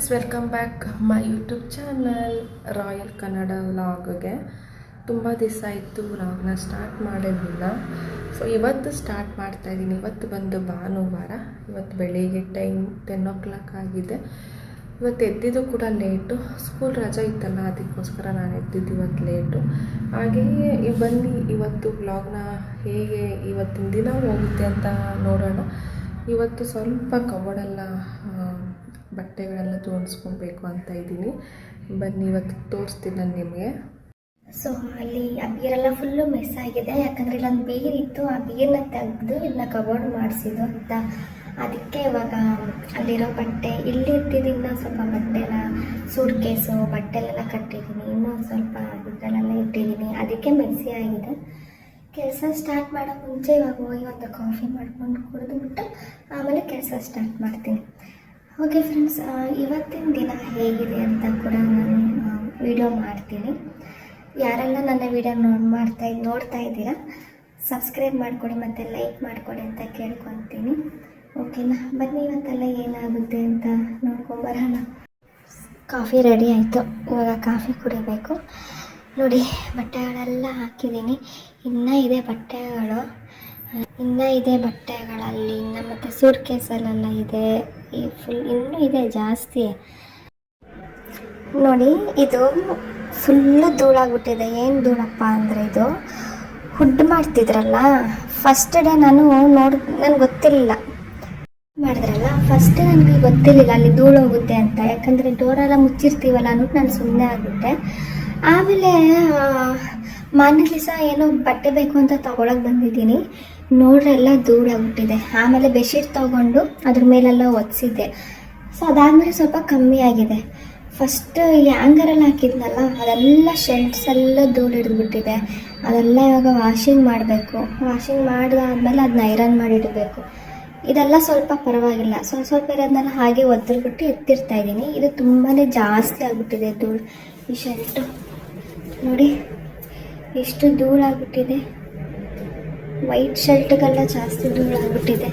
Friends welcome back my YouTube channel royal Kannada ವ್ಲಾಗ್ಗೆ ತುಂಬ ದಿವಸ ಆಯಿತು ವ್ಲಾಗ್ನ ಸ್ಟಾರ್ಟ್ ಮಾಡಿರಲಿಲ್ಲ. ಸೊ ಇವತ್ತು ಸ್ಟಾರ್ಟ್ ಮಾಡ್ತಾ ಇದ್ದೀನಿ. ಇವತ್ತು ಬಂದು ಭಾನುವಾರ, ಇವತ್ತು ಬೆಳಿಗ್ಗೆ ಟೈಮ್ ಟೆನ್ ಓ ಕ್ಲಾಕ್ ಆಗಿದೆ. ಇವತ್ತು ಎದ್ದಿದ್ದು ಕೂಡ ಲೇಟು ಸ್ಕೂಲ್ ರಜೆ ಇತ್ತಲ್ಲ, ಅದಕ್ಕೋಸ್ಕರ ನಾನು ಎದ್ದಿದ್ದು ಇವತ್ತು ಲೇಟು ಹಾಗೆಯೇ ಬನ್ನಿ, ಇವತ್ತು ವ್ಲಾಗ್ನ ಹೇಗೆ ಇವತ್ತಿನ ದಿನ ಹೋಗುತ್ತೆ ಅಂತ ನೋಡೋಣ. ಇವತ್ತು ಸ್ವಲ್ಪ ಕವಡೆಲ್ಲ ಬಟ್ಟೆಗಳೆಲ್ಲ ತೋರಿಸ್ಕೊಬೇಕು ಅಂತ ಇದ್ದೀನಿ. ಬನ್ನಿ, ಇವತ್ತು ತೋರಿಸ್ತೀನಿ ನಾನು ನಿಮಗೆ. ಸೊ ಅಲ್ಲಿ ಆ ಬೀರೆಲ್ಲ ಫುಲ್ಲು ಮಿಸ್ ಆಗಿದೆ. ಯಾಕಂದರೆ ಇಲ್ಲೊಂದು ಬೀರ್ ಇತ್ತು. ಆ ಬೀರನ್ನ ತೆಗೆದು ಇಲ್ಲ ಕಬೋರ್ಡ್ ಮಾಡಿಸಿದ್ದು ಅಂತ. ಅದಕ್ಕೆ ಇವಾಗ ಅಲ್ಲಿರೋ ಬಟ್ಟೆ, ಇಲ್ಲಿ ಇಟ್ಟಿದ್ದು ಸ್ವಲ್ಪ ಬಟ್ಟೆನ ಸೂಟ್ ಕೇಸು ಬಟ್ಟೆಲೆಲ್ಲ ಕಟ್ಟಿದ್ದೀನಿ. ಇನ್ನೂ ಸ್ವಲ್ಪ ಇದರಲ್ಲೆಲ್ಲ ಇಟ್ಟಿದ್ದೀನಿ. ಅದಕ್ಕೆ ಮೆಸ್ಸಿ ಆಗಿದೆ. ಕೆಲಸ ಸ್ಟಾರ್ಟ್ ಮಾಡೋ ಮುಂಚೆ ಇವಾಗ ಹೋಗಿ ಒಂದು ಕಾಫಿ ಮಾಡ್ಕೊಂಡು ಕುಡಿದ್ಬಿಟ್ಟು ಆಮೇಲೆ ಕೆಲಸ ಸ್ಟಾರ್ಟ್ ಮಾಡ್ತೀನಿ. ಓಕೆ ಫ್ರೆಂಡ್ಸ್ ಇವತ್ತಿನ ದಿನ ಹೇಗಿದೆ ಅಂತ ಕೂಡ ನಾನು ವಿಡಿಯೋ ಮಾಡ್ತೀನಿ. ಯಾರೆಲ್ಲ ನನ್ನ ವಿಡಿಯೋ ನೋಡಿ ಮಾಡ್ತಾ ನೋಡ್ತಾ ಇದ್ದೀರಾ ಸಬ್ಸ್ಕ್ರೈಬ್ ಮಾಡಿಕೊಡಿ ಮತ್ತು ಲೈಕ್ ಮಾಡಿಕೊಡಿ ಅಂತ ಕೇಳ್ಕೊತೀನಿ. ಓಕೆನಾ ಬನ್ನಿ ಇವತ್ತೆಲ್ಲ ಏನಾಗುತ್ತೆ ಅಂತ ನೋಡ್ಕೊಂಬರೋಣ ಕಾಫಿ ರೆಡಿ ಆಯಿತು. ಇವಾಗ ಕಾಫಿ ಕುಡಿಬೇಕು. ನೋಡಿ, ಬಟ್ಟೆಗಳೆಲ್ಲ ಹಾಕಿದ್ದೀನಿ. ಇನ್ನೂ ಇದೆ ಬಟ್ಟೆಗಳು. ಇನ್ನೂ ಇದೆ ಬಟ್ಟೆಗಳಲ್ಲಿ, ಇನ್ನು ಮತ್ತು ಸೂಟ್ ಕೇಸಲ್ಲೆಲ್ಲ ಇದೆ. ಈ ಫುಲ್ ಇನ್ನೂ ಇದೆ ಜಾಸ್ತಿ. ನೋಡಿ, ಇದು ಫುಲ್ಲು ಧೂಳಾಗ್ಬಿಟ್ಟಿದೆ. ಏನು ಧೂಳಪ್ಪ ಅಂದರೆ ಇದು? ಹುಡ್ ಮಾಡ್ತಿದ್ರಲ್ಲ? ಫಸ್ಟ್ ಡೇ ನಾನು ನೋಡಿ, ನನಗೆ ಗೊತ್ತಿರಲಿಲ್ಲ. ಮಾಡಿದ್ರಲ್ಲ? ಫಸ್ಟ್ ನನಗೆ ಗೊತ್ತಿರಲಿಲ್ಲ ಅಲ್ಲಿ ಧೂಳು ಹೋಗುತ್ತೆ ಅಂತ. ಯಾಕಂದರೆ ಡೋರೆಲ್ಲ ಮುಚ್ಚಿರ್ತೀವಲ್ಲ ಅಂದ್ಬಿಟ್ಟು ನಾನು ಸುಮ್ಮನೆ ಆಗ್ಬಿಟ್ಟೆ. ಆಮೇಲೆ ಮಾರನೇ ದಿವಸ ಏನೋ ಬಟ್ಟೆ ಬೇಕು ಅಂತ ತಗೊಳಕ್ಕೆ ಬಂದಿದ್ದೀನಿ. ನೋಡ್ರೆ ದೂರ ಆಗ್ಬಿಟ್ಟಿದೆ ಆಮೇಲೆ ಬೆಡ್ಶೀಟ್ ತೊಗೊಂಡು ಅದ್ರ ಮೇಲೆಲ್ಲ ಒರೆಸಿದ್ದೆ ಸೊ ಅದಾದಮೇಲೆ ಸ್ವಲ್ಪ ಕಮ್ಮಿ ಆಗಿದೆ. ಫಸ್ಟ್ ಹ್ಯಾಂಗರಲ್ಲಿ ಹಾಕಿದ್ನಲ್ಲ, ಅದೆಲ್ಲ ಶೆಲ್ಟ್ಸ್ ಎಲ್ಲ ಧೂಳು ಹಿಡಿದ್ಬಿಟ್ಟಿದೆ. ಅದೆಲ್ಲ ಇವಾಗ ವಾಷಿಂಗ್ ಮಾಡಬೇಕು. ವಾಷಿಂಗ್ ಮಾಡಿದಾದ್ಮೇಲೆ ಅದನ್ನ ಐರನ್ ಮಾಡಿ ಇಡಬೇಕು. ಇದೆಲ್ಲ ಸ್ವಲ್ಪ ಪರವಾಗಿಲ್ಲ. ಸ್ವಲ್ಪ ಸ್ವಲ್ಪ ಇರೋದನ್ನೆಲ್ಲ ಹಾಗೆ ಒದ್ದಿರ್ಬಿಟ್ಟು ಎತ್ತಿರ್ತಾ ಇದ್ದೀನಿ. ಇದು ತುಂಬಾ ಜಾಸ್ತಿ ಆಗಿಬಿಟ್ಟಿದೆ ಧೂಳು. ಈ ಶರ್ಟು ನೋಡಿ, ಎಷ್ಟು ಧೂಳಾಗ್ಬಿಟ್ಟಿದೆ ವೈಟ್ ಶರ್ಟ್ಗೆಲ್ಲ ಜಾಸ್ತಿ ಧೂಳಾಗ್ಬಿಟ್ಟಿದೆ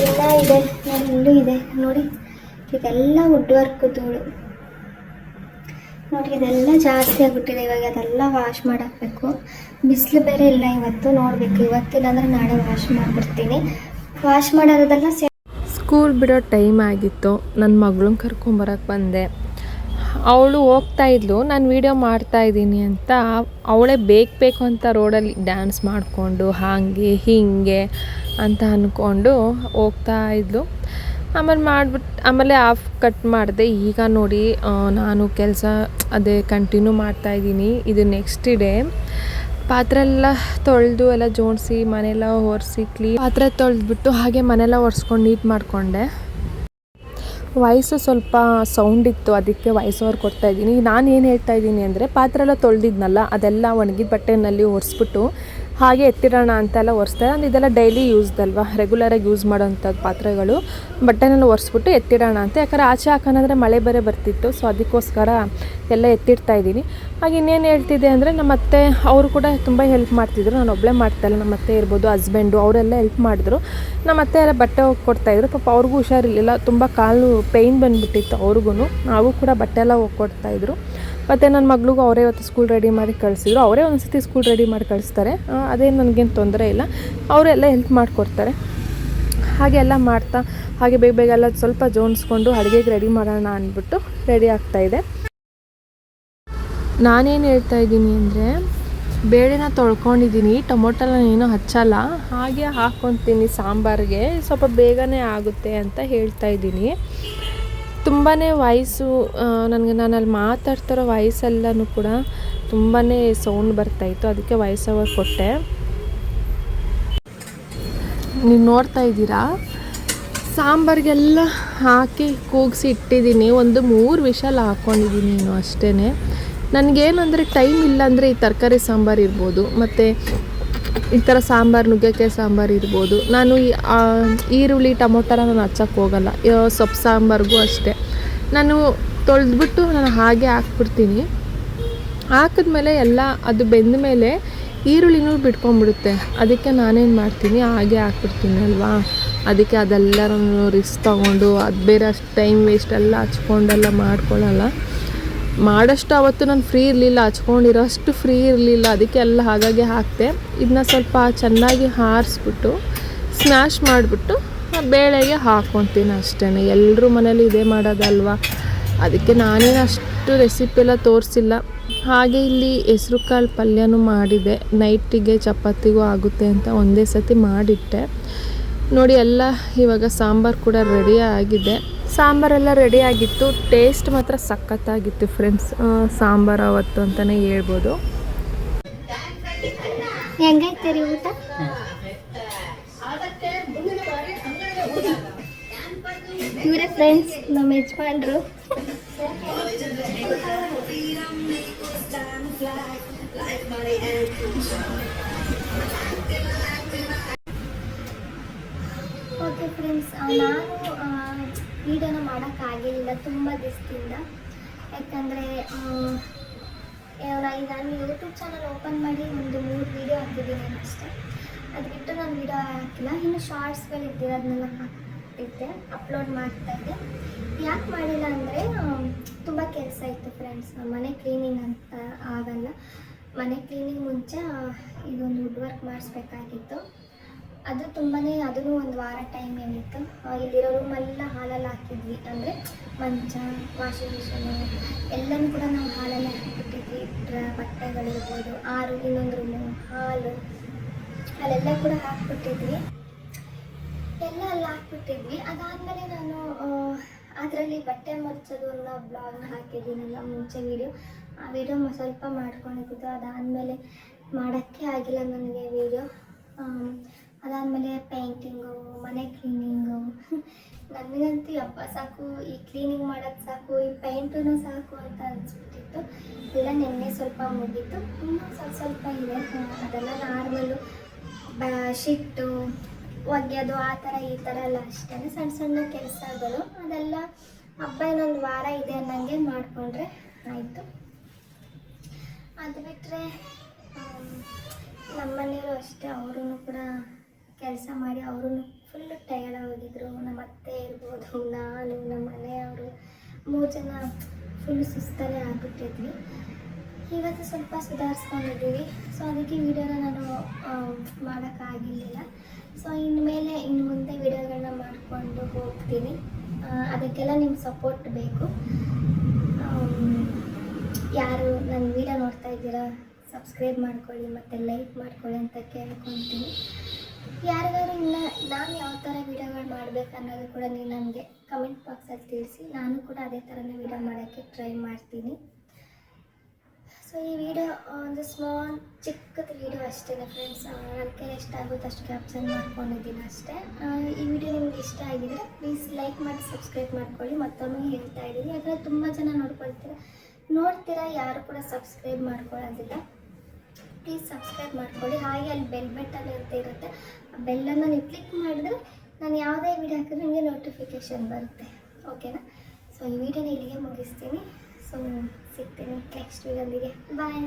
ಎಲ್ಲ ಇದೆ ನೋಡಿ ಇಲ್ಲೂ ಇದೆ, ನೋಡಿ. ಇದೆಲ್ಲ ವುಡ್ ವರ್ಕ್ ಧೂಳು ನೋಡಿ, ಇದೆಲ್ಲ ಜಾಸ್ತಿ ಆಗ್ಬಿಟ್ಟಿದೆ, ಇವಾಗ ಅದೆಲ್ಲ ವಾಶ್ ಮಾಡಾಕಬೇಕು. ಬಿಸಿಲು ಬೇರೆ ಇಲ್ಲ ಇವತ್ತು, ನೋಡಬೇಕು. ಇವತ್ತಿಲ್ಲ ಅಂದರೆ ನಾಳೆ ವಾಶ್ ಮಾಡಿಬಿಡ್ತೀನಿ. ವಾಶ್ ಮಾಡೋದೆಲ್ಲ ಸ್ಕೂಲ್ ಬಿಡೋ ಟೈಮ್ ಆಗಿತ್ತು. ನನ್ನ ಮಗಳನ್ನ ಕರ್ಕೊಂಬರಕ್ಕೆ ಬಂದೆ. ಅವಳು ಹೋಗ್ತಾ ಇದ್ಲು, ನಾನು ವೀಡಿಯೋ ಮಾಡ್ತಾ ಇದ್ದೀನಿ ಅಂತ ಅವಳೇ ಬೇಕು ಬೇಕು ಅಂತ ರೋಡಲ್ಲಿ ಡ್ಯಾನ್ಸ್ ಮಾಡಿಕೊಂಡು, ಹಾಗೆ, ಹೀಗೆ ಅಂತ ಅಂದ್ಕೊಂಡು ಹೋಗ್ತಾ ಇದ್ಲು. ಆಮೇಲೆ ಮಾಡಿಬಿಟ್ಟು ಆಮೇಲೆ ಆಫ್ ಕಟ್ ಮಾಡಿದೆ, ಈಗ ನೋಡಿ ನಾನು ಕೆಲಸ ಅದೇ ಕಂಟಿನ್ಯೂ ಮಾಡ್ತಾ ಇದ್ದೀನಿ. ಇದು ನೆಕ್ಸ್ಟ್ ಡೇ ಪಾತ್ರೆ ಎಲ್ಲ ತೊಳೆದು ಎಲ್ಲ ಜೋಡಿಸಿ, ಮನೆಯೆಲ್ಲ ಒರೆಸಿ ಕ್ಲೀನ್ ಪಾತ್ರೆ ತೊಳೆದ್ಬಿಟ್ಟು ಹಾಗೆ ಮನೆಲ್ಲ ಒರೆಸ್ಕೊಂಡು ನೀಟ್ ಮಾಡಿಕೊಂಡೆ. ವಾಯ್ಸು ಸ್ವಲ್ಪ ಸೌಂಡ್ ಇತ್ತು, ಅದಕ್ಕೆ ವಾಯ್ಸ್ ಓವರ್ ಕೊಡ್ತಾ ಇದ್ದೀನಿ. ನಾನು ಏನು ಹೇಳ್ತಾ ಇದ್ದೀನಿ ಅಂದರೆ ಪಾತ್ರೆ ಎಲ್ಲ ತೊಳೆದಿದ್ನಲ್ಲ, ಅದೆಲ್ಲ ಒಣಗಿದ ಬಟ್ಟೆನಲ್ಲಿ ಒರೆಸ್ಬಿಟ್ಟು ಹಾಗೆ ಎತ್ತಿಡೋಣ ಅಂತೆಲ್ಲ ಒರೆಸ್ತಾರೆ ಅಂದರೆ ಇದೆಲ್ಲ ಡೈಲಿ ಯೂಸ್ದಲ್ವ ರೆಗ್ಯುಲರಾಗಿ ಯೂಸ್ ಮಾಡೋವಂಥದ್ದು ಪಾತ್ರೆಗಳು. ಬಟ್ಟೆನೆಲ್ಲ ಒರೆಸ್ಬಿಟ್ಟು ಎತ್ತಿಡೋಣ ಅಂತ. ಯಾಕಂದರೆ ಆಚೆ ಹಾಕೋಣಂದರೆ ಮಳೆ ಬೇರೆ ಬರ್ತಿತ್ತು. ಸೊ ಅದಕ್ಕೋಸ್ಕರ ಎಲ್ಲ ಎತ್ತಿಡ್ತಾ ಇದ್ದೀನಿ. ಹಾಗೆ ಇನ್ನೇನು ಹೇಳ್ತಿದ್ದೆ ಅಂದರೆ ನಮ್ಮ ಅತ್ತೆ, ಅವರು ಕೂಡ ತುಂಬ ಹೆಲ್ಪ್ ಮಾಡ್ತಿದ್ರು. ನಾನು ಒಬ್ಬಳೇ ಮಾಡ್ತಾಯಿಲ್ಲ ನಮ್ಮ ಅತ್ತೆ ಇರ್ಬೋದು ಹಸ್ಬೆಂಡು ಅವರೆಲ್ಲ ಹೆಲ್ಪ್ ಮಾಡಿದ್ರು. ನಮ್ಮ ಅತ್ತೆ ಎಲ್ಲ ಬಟ್ಟೆ ಕೊಡ್ತಾಯಿದ್ರು ಪಾಪ ಅವ್ರಿಗೂ ಹುಷಾರಿರಲಿಲ್ಲ. ತುಂಬ ಕಾಲು ಪೇಯ್ನ್ ಬಂದುಬಿಟ್ಟಿತ್ತು ಅವ್ರಿಗೂ ನಾವು ಕೂಡ ಬಟ್ಟೆ ಎಲ್ಲ ಹೋಗಿ ಕೊಡ್ತಾಯಿದ್ರು ಮತ್ತು ನನ್ನ ಮಗಳಿಗೂ ಅವರೇ ಇವತ್ತು ಸ್ಕೂಲ್ ರೆಡಿ ಮಾಡಿ ಕಳಿಸಿದ್ರು. ಅವರೇ ಒಂದು ಸತಿ ಸ್ಕೂಲ್ ರೆಡಿ ಮಾಡಿ ಕಳಿಸ್ತಾರೆ. ಅದೇನು ನನಗೇನು ತೊಂದರೆ ಇಲ್ಲ. ಅವರೆಲ್ಲ ಹೆಲ್ಪ್ ಮಾಡಿಕೊಡ್ತಾರೆ. ಹಾಗೆ ಎಲ್ಲ ಮಾಡ್ತಾ, ಹಾಗೆ ಬೇಗ ಬೇಗ ಎಲ್ಲ ಸ್ವಲ್ಪ ಜೋಡಿಸ್ಕೊಂಡು ಅಡುಗೆಗೆ ರೆಡಿ ಮಾಡೋಣ ಅಂದ್ಬಿಟ್ಟು ರೆಡಿ ಆಗ್ತಾಯಿದೆ ನಾನೇನು ಹೇಳ್ತಾ ಇದ್ದೀನಿ ಅಂದರೆ, ಬೇಳೆನ ತೊಳ್ಕೊಂಡಿದ್ದೀನಿ, ಟೊಮೊಟೊನ ಏನೂ ಹಚ್ಚಲ್ಲ. ಹಾಗೆ ಹಾಕ್ಕೊತೀನಿ ಸಾಂಬಾರಿಗೆ. ಸ್ವಲ್ಪ ಬೇಗನೆ ಆಗುತ್ತೆ ಅಂತ ಹೇಳ್ತಾ ಇದ್ದೀನಿ. ತುಂಬಾ ವಾಯ್ಸು ನನಗೆ ನಾನು ಅಲ್ಲಿ ಮಾತಾಡ್ತಿರೋ ವಾಯ್ಸೆಲ್ಲನೂ ಕೂಡ ತುಂಬಾ ಸೌಂಡ್ ಬರ್ತಾಯಿತ್ತು ಅದಕ್ಕೆ ವಾಯ್ಸ್ ಓವರ್ ಕೊಟ್ಟೆ. ನೀವು ನೋಡ್ತಾ ಇದ್ದೀರಾ? ಸಾಂಬಾರಿಗೆಲ್ಲ ಹಾಕಿ ಕೂಗಿಸಿ ಇಟ್ಟಿದ್ದೀನಿ. ಒಂದು ಮೂರು ವಿಷಲ್ ಹಾಕ್ಕೊಂಡಿದ್ದೀನಿ ಇನ್ನು ಅಷ್ಟೇ ನನಗೇನಂದರೆ ಟೈಮ್ ಇಲ್ಲ ಅಂದರೆ ಈ ತರಕಾರಿ ಸಾಂಬಾರು ಇರ್ಬೋದು. ಮತ್ತು ಈ ಥರ ಸಾಂಬಾರು, ನುಗ್ಗೆಕಾಯಿ ಸಾಂಬಾರು ಇರ್ಬೋದು. ನಾನು ಈರುಳ್ಳಿ, ಟೊಮೊಟೊನ ನಾನು ಹಚ್ಚಕ್ಕೆ ಹೋಗಲ್ಲ. ಸೊಪ್ಪು ಸಾಂಬಾರಿಗೂ ಅಷ್ಟೇ. ನಾನು ತೊಳೆದ್ಬಿಟ್ಟು ನಾನು ಹಾಗೆ ಹಾಕ್ಬಿಡ್ತೀನಿ. ಹಾಕಿದ್ಮೇಲೆ ಎಲ್ಲ ಅದು ಬೆಂದ ಮೇಲೆ ಈರುಳ್ಳಿನೂ ಬಿಟ್ಕೊಂಡ್ಬಿಡುತ್ತೆ ಅದಕ್ಕೆ ನಾನೇನು ಮಾಡ್ತೀನಿ, ಹಾಗೆ ಹಾಕ್ಬಿಡ್ತೀನಿ ಅಲ್ವಾ? ಅದಕ್ಕೆ ಅದೆಲ್ಲರೂ ರಿಸ್ಕ್ ತೊಗೊಂಡು, ಅದು ಬೇರೆ ಅಷ್ಟು ಟೈಮ್ ವೇಸ್ಟ್ ಎಲ್ಲ ಹಚ್ಕೊಂಡೆಲ್ಲ ಮಾಡ್ಕೊಳ್ಳಲ್ಲ ಮಾಡೋಷ್ಟು ಅವತ್ತು ನಾನು ಫ್ರೀ ಇರಲಿಲ್ಲ ಹಚ್ಕೊಂಡಿರೋಷ್ಟು ಫ್ರೀ ಇರಲಿಲ್ಲ, ಅದಕ್ಕೆ ಎಲ್ಲ ಹಾಗಾಗಿ ಹಾಕಿದೆ. ಇದನ್ನ ಸ್ವಲ್ಪ ಚೆನ್ನಾಗಿ ಹಾರಿಸ್ಬಿಟ್ಟು ಸ್ಮ್ಯಾಶ್ ಮಾಡಿಬಿಟ್ಟು ಬೇಳೆಗೆ ಹಾಕ್ಕೊತೀನಿ ಅಷ್ಟೇ ಎಲ್ಲರೂ ಮನೇಲಿ ಇದೇ ಮಾಡೋದಲ್ವ? ಅದಕ್ಕೆ ನಾನೇನು ಅಷ್ಟು ರೆಸಿಪಿ ಎಲ್ಲ ತೋರಿಸಿಲ್ಲ. ಹಾಗೆ ಇಲ್ಲಿ ಹೆಸ್ರು ಕಾಳು ಪಲ್ಯನೂ ಮಾಡಿದೆ. ನೈಟಿಗೆ ಚಪಾತಿಗೂ ಆಗುತ್ತೆ ಅಂತ ಒಂದೇ ಸತಿ ಮಾಡಿಟ್ಟೆ. ನೋಡಿ, ಎಲ್ಲ ಇವಾಗ ಸಾಂಬಾರು ಕೂಡ ರೆಡಿ ಆಗಿದೆ. ಸಾಂಬಾರೆಲ್ಲ ರೆಡಿ ಆಗಿತ್ತು. ಟೇಸ್ಟ್ ಮಾತ್ರ ಸಖತ್ತಾಗಿತ್ತು ಫ್ರೆಂಡ್ಸ್ ಸಾಂಬಾರು ಅವತ್ತು ಅಂತಲೇ ಹೇಳ್ಬೋದು. ಹೆಂಗೈತೆ ಊಟ? ಇವರೇ ಫ್ರೆಂಡ್ಸ್ ನಮ್ಮ ಯಜಮಾನ್ರು. ಓಕೆ ಫ್ರೆಂಡ್ಸ್ ನಾನು ವೀಡಿಯೋನ ಮಾಡೋಕ್ಕಾಗಿಲ್ಲ ತುಂಬ ದಿವಸದಿಂದ. ಯಾಕಂದರೆ ನಾನು ಯೂಟ್ಯೂಬ್ ಚಾನಲ್ ಓಪನ್ ಮಾಡಿ ಒಂದು ಮೂರು ವೀಡಿಯೋ ಹಾಕಿದ್ದೀನಿ ಅಷ್ಟೇ. ಅದು ಬಿಟ್ಟು ನಾನು ವೀಡಿಯೋ ಹಾಕಿಲ್ಲ. ಇನ್ನು ಶಾರ್ಟ್ಸ್ಗಳಿದ್ದೀರ ಅದನ್ನೆಲ್ಲ ಹಾಕ್ತಿದ್ದೆ ಅಪ್ಲೋಡ್ ಮಾಡ್ತಾ ಇದ್ದೆ. ಯಾಕೆ ಮಾಡಿಲ್ಲ ಅಂದರೆ ತುಂಬ ಕೆಲಸ ಇತ್ತು ಫ್ರೆಂಡ್ಸ್ ಮನೆ ಕ್ಲೀನಿಂಗ್ ಅಂತ ಆಗಲ್ಲ. ಮನೆ ಕ್ಲೀನಿಂಗ್ ಮುಂಚೆ ಇದೊಂದು ವುಡ್ ವರ್ಕ್ ಮಾಡಿಸ್ಬೇಕಾಗಿತ್ತು. ಅದು ತುಂಬಾ ಅದನ್ನು ಒಂದು ವಾರ ಟೈಮ್ ಏನಿತ್ತು. ಇಲ್ಲಿರೋ ರೂಮೆಲ್ಲ ಹಾಲಲ್ಲಿ ಹಾಕಿದ್ವಿ. ಅಂದರೆ ಮಂಚ ವಾಷಿಂಗ್ ಮಿಷಿನು ಎಲ್ಲನೂ ಕೂಡ ನಾವು ಹಾಲಲ್ಲೇ ಹಾಕಿಬಿಟ್ಟಿದ್ವಿ. ಬಟ್ಟೆಗಳಿರ್ಬೋದು, ಆರು ಇನ್ನೊಂದು ರೂಮು ಹಾಲು, ಅಲ್ಲೆಲ್ಲ ಕೂಡ ಹಾಕ್ಬಿಟ್ಟಿದ್ವಿ. ಎಲ್ಲ ಅಲ್ಲಿ ಹಾಕ್ಬಿಟ್ಟಿದ್ವಿ. ಅದಾದಮೇಲೆ ನಾನು ಅದರಲ್ಲಿ ಬಟ್ಟೆ ಮರ್ಚೋದು ಅನ್ನೋ ಬ್ಲಾಗ್ನ ಹಾಕಿದ್ದೀನಲ್ಲ ಮುಂಚೆ ವೀಡಿಯೋ ಆ ವಿಡಿಯೋ ಸ್ವಲ್ಪ ಮಾಡ್ಕೊಂಡಿದ್ದು. ಅದಾದಮೇಲೆ ಮಾಡೋಕ್ಕೆ ಆಗಿಲ್ಲ ನನಗೆ ವೀಡಿಯೋ ಅದಾದಮೇಲೆ ಪೇಂಟಿಂಗು, ಮನೆ ಕ್ಲೀನಿಂಗು. ನನಗಂತೂ ಹಬ್ಬ ಸಾಕು, ಈ ಕ್ಲೀನಿಂಗ್ ಮಾಡೋದು ಸಾಕು, ಈ ಪೇಂಟೂ ಸಾಕು ಅಂತ ಅನಿಸ್ಬಿಟ್ಟಿತ್ತು. ಎಲ್ಲ ನಿನ್ನೆ ಸ್ವಲ್ಪ ಮುಗೀತು. ಇನ್ನೂ ಸ್ವಲ್ಪ ಸ್ವಲ್ಪ ಇದೆ. ಅದೆಲ್ಲ ನಾರ್ಮಲ್ಲು ಬ, ಶಿಟ್ಟು, ಒಗೆಯೋದು, ಆ ಥರ ಈ ಥರ ಎಲ್ಲ ಅಷ್ಟೇ ಸಣ್ಣ ಸಣ್ಣ ಕೆಲಸಗಳು. ಅದೆಲ್ಲ ಹಬ್ಬ ಇನ್ನೊಂದು ವಾರ ಇದೆ ಅನ್ನಂಗೆ ಮಾಡಿಕೊಂಡ್ರೆ ಆಯಿತು. ಅದು ಬಿಟ್ಟರೆ ನಮ್ಮನೆಯವರು ಅಷ್ಟೇ ಅವರು ಕೂಡ ಕೆಲಸ ಮಾಡಿ ಅವರು ಫುಲ್ ಟಯರ್ಡ್ ಆಗಿದ್ರು. ನಮ್ಮ ಅತ್ತೆ ಇರ್ಬೋದು, ನಾನು, ನಮ್ಮ ಮನೆಯವರು ಮೂರು ಜನ ಫುಲ್ ಸುಸ್ತಾನೇ ಆಗಿಬಿಟ್ಟಿದ್ವಿ. ಇವತ್ತು ಸ್ವಲ್ಪ ಸುಧಾರಿಸ್ಕೊಂಡಿದ್ದೀವಿ. ಸೊ ಅದಕ್ಕೆ ವಿಡಿಯೋನ ನಾನು ಮಾಡೋಕ್ಕಾಗಿರಲಿಲ್ಲ. ಸೊ ಇನ್ಮೇಲೆ ಇನ್ನು ಮುಂದೆ ವಿಡಿಯೋಗಳನ್ನ ಮಾಡಿಕೊಂಡು ಹೋಗ್ತೀನಿ. ಅದಕ್ಕೆಲ್ಲ ನಿಮ್ಮ ಸಪೋರ್ಟ್ ಬೇಕು. ಯಾರು ನನ್ನ ವಿಡಿಯೋ ನೋಡ್ತಾ ಇದ್ದೀರಾ ಸಬ್ಸ್ಕ್ರೈಬ್ ಮಾಡ್ಕೊಳ್ಳಿ ಮತ್ತು ಲೈಕ್ ಮಾಡ್ಕೊಳ್ಳಿ ಅಂತ ಕೇಳ್ಕೊತೀನಿ. ಇನ್ನು ನಾನು ಯಾವ ಥರ ವಿಡಿಯೋಗಳು ಮಾಡಬೇಕು ಅನ್ನೋದು ಕೂಡ ನೀವು ನನಗೆ ಕಮೆಂಟ್ ಬಾಕ್ಸಲ್ಲಿ ತಿಳಿಸಿ. ನಾನು ಕೂಡ ಅದೇ ಥರನೇ ವಿಡಿಯೋ ಮಾಡೋಕ್ಕೆ ಟ್ರೈ ಮಾಡ್ತೀನಿ. ಸೊ, ಈ ವಿಡಿಯೋ ಒಂದು ಸ್ಮಾಲ್, ಚಿಕ್ಕದ ವೀಡಿಯೋ ಅಷ್ಟೇ ಫ್ರೆಂಡ್ಸ್ ನನ್ನ ಎಷ್ಟು ಆಗುತ್ತೆ ಅಷ್ಟು ಕ್ಯಾಪ್ಚರ್ ಮಾಡ್ಕೊಂಡಿದ್ದೀನಿ ಅಷ್ಟೇ. ಈ ವಿಡಿಯೋ ನಿಮ್ಗೆ ಇಷ್ಟ ಆಗಿದ್ರೆ ಪ್ಲೀಸ್ ಲೈಕ್ ಮಾಡಿ ಸಬ್ಸ್ಕ್ರೈಬ್ ಮಾಡ್ಕೊಳ್ಳಿ. ಮತ್ತೊಮ್ಮೆ ಹೇಳ್ತಾ ಇದ್ದೀನಿ. ಯಾಕಂದರೆ ತುಂಬ ಜನ ನೋಡ್ಕೊಳ್ತೀರ. ನೋಡ್ತೀರಾ, ಯಾರು ಕೂಡ ಸಬ್ಸ್ಕ್ರೈಬ್ ಮಾಡ್ಕೊಳ್ಳೋದಿಲ್ಲ. ಪ್ಲೀಸ್ ಸಬ್ಸ್ಕ್ರೈಬ್ ಮಾಡ್ಕೊಳ್ಳಿ. ಹಾಗೆ ಅಲ್ಲಿ ಬೆಲ್ ಅಲ್ಲಿ ಅಂತ ಇರುತ್ತೆ. ಆ ಬೆಲ್ಲನ್ನು ನೀವು ಕ್ಲಿಕ್ ಮಾಡಿದ್ರೆ ನಾನು ಯಾವುದೇ ವಿಡಿಯೋ ಹಾಕಿದ್ರೆ ನಿಮಗೆ ನೋಟಿಫಿಕೇಷನ್ ಬರುತ್ತೆ. ಓಕೆನಾ ಸೊ ಈ ವಿಡಿಯೋನ ಇಲ್ಲಿಗೆ ಮುಗಿಸ್ತೀನಿ. ಸೊ ಸಿಗ್ತೀನಿ ನೆಕ್ಸ್ಟ್ ವಿಡಿಯೋದಿಗೆ ಬಾಯ್